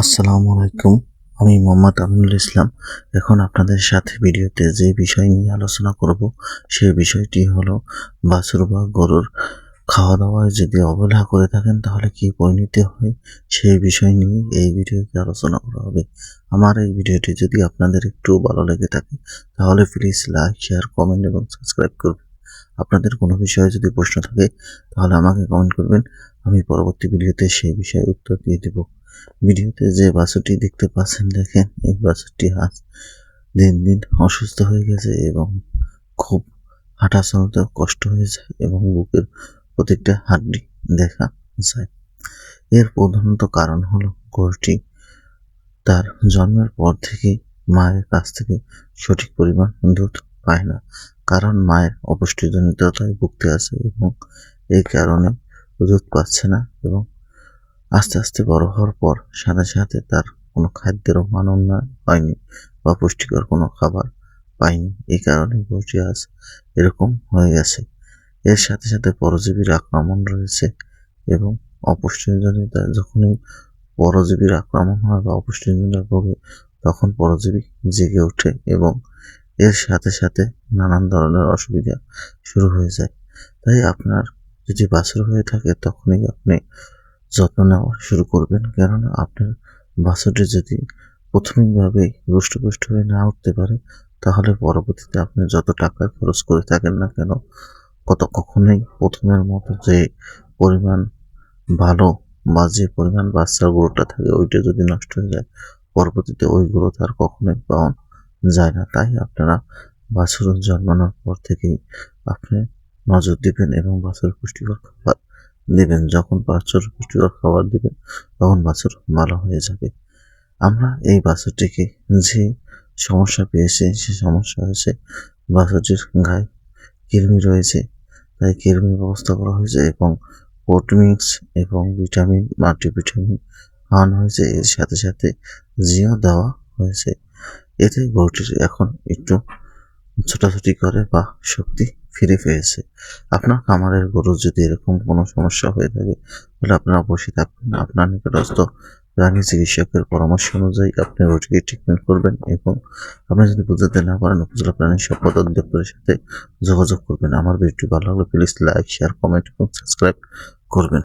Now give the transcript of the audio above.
আসসালামু আলাইকুম, আমি মোহাম্মদ আমিনুল ইসলাম। এখন আপনাদের সাথে ভিডিওতে যে বিষয় নিয়ে আলোচনা করব সেই বিষয়টি হলো বাছুর বা গরুর খাওয়া দাওয়ায় যদি অবহেলা করে থাকেন, তাহলে কি পরিণতি হয়? সেই বিষয় নিয়ে এই ভিডিওতে আলোচনা করা হবে। আমার এই ভিডিওটি যদি আপনাদের একটু ভালো লেগে থাকে, তাহলে প্লিজ লাইক শেয়ার কমেন্ট এবং সাবস্ক্রাইব করবেন। আপনাদের কোনো বিষয়ে যদি প্রশ্ন থাকে, তাহলে আমাকে কমেন্ট করবেন। আমি পরবর্তী ভিডিওতে সেই বিষয়ে উত্তর দিয়ে দেবো। ভিডিওতে যে বাছুরটি দেখতে পাচ্ছেন, দেখেন, এই বাছুরটি আজ দিন দিন অসুস্থ হয়ে গেছে এবং খুব হাঁটা চলতে কষ্ট হয়ে যায় এবং বুকের প্রত্যেকটা হাড্ডি দেখা যায়। এর প্রধানত কারণ হলো গরুটি তার জন্মের পর থেকে মায়ের কাছ থেকে সঠিক পরিমাণ দুধ পায় না, কারণ মায়ের অপুষ্টিজনিততায় ভুগতে আছে এবং এই কারণে দুধ পাচ্ছে না এবং আস্তে আস্তে বড় হওয়ার পর সাথে সাথে তার কোনো খাদ্যেরও মান উন্নয়ন হয়নি বা পুষ্টিকর কোনো খাবার পায়নি। এই কারণে গরুটি আজ এরকম হয়ে গেছে। এর সাথে সাথে পরজীবীর আক্রমণ রয়েছে এবং অপুষ্টিজনিত যখনই পরজীবীর আক্রমণ হয় বা অপুষ্টিজনিত ভোগে, তখন পরজীবী জেগে ওঠে এবং এর সাথে সাথে নানান ধরনের অসুবিধা শুরু হয়ে যায়। তাই আপনার যদি বাছুর হয়ে থাকে, তখনই আপনি যত্ন নেওয়া শুরু করবেন। কেননা আপনার বাছুরটি যদি প্রাথমিকভাবেই রুষ্টপুষ্ট হয়ে না উঠতে পারে, তাহলে পরবর্তীতে আপনি যত টাকা খরচ করে থাকেন না কেন, কত কখনোই প্রথমের মতো যে পরিমাণ ভালো বা যে পরিমাণ বাচ্চার গরুটা থাকে, ওইটা যদি নষ্ট হয়ে যায়, পরবর্তীতে ওই গরু তার কখনোই পাওয়া যায় না। তাই আপনারা বাছুর জন্মানোর পর থেকেই আপনি নজর দিবেন এবং বাছুর পুষ্টিকর খাবার দিবেন, যখন বাছুর পুষ্টিকর খাবার দিবেন, তখন বাছুর ভালো হয়ে যাবে। আমরা এই বাছুরটিকে যে সমস্যা পেয়েছে, সে সমস্যা হয়েছে বাছুরটির গায়ে কৃমি রয়েছে। তাই কৃমির ব্যবস্থা করা হয়েছে এবং পোটমিক্স এবং ভিটামিন, মাল্টিভিটামিন খাওয়ানো হয়েছে। এর সাথে সাথে জিও দেওয়া হয়েছে। এতে গরুটির এখন একটু ছোটাছুটি করে বা শক্তি ফিরে পেয়েছে। আপনার খামারের গরু যদি এরকম কোনো সমস্যা হয়ে থাকে, তাহলে আপনারা বসে থাকবেন। আপনার নিকটস্থ প্রাণী চিকিৎসকের পরামর্শ অনুযায়ী আপনি গরুটিকে ট্রিটমেন্ট করবেন এবং আপনি যদি বুঝতে না পারেন উপজেলা প্রাণী সম্পদ অধিদপ্তরের সাথে যোগাযোগ করবেন। আমার ভিডিওটি ভালো লাগলে প্লিজ লাইক শেয়ার কমেন্ট এবং সাবস্ক্রাইব করবেন।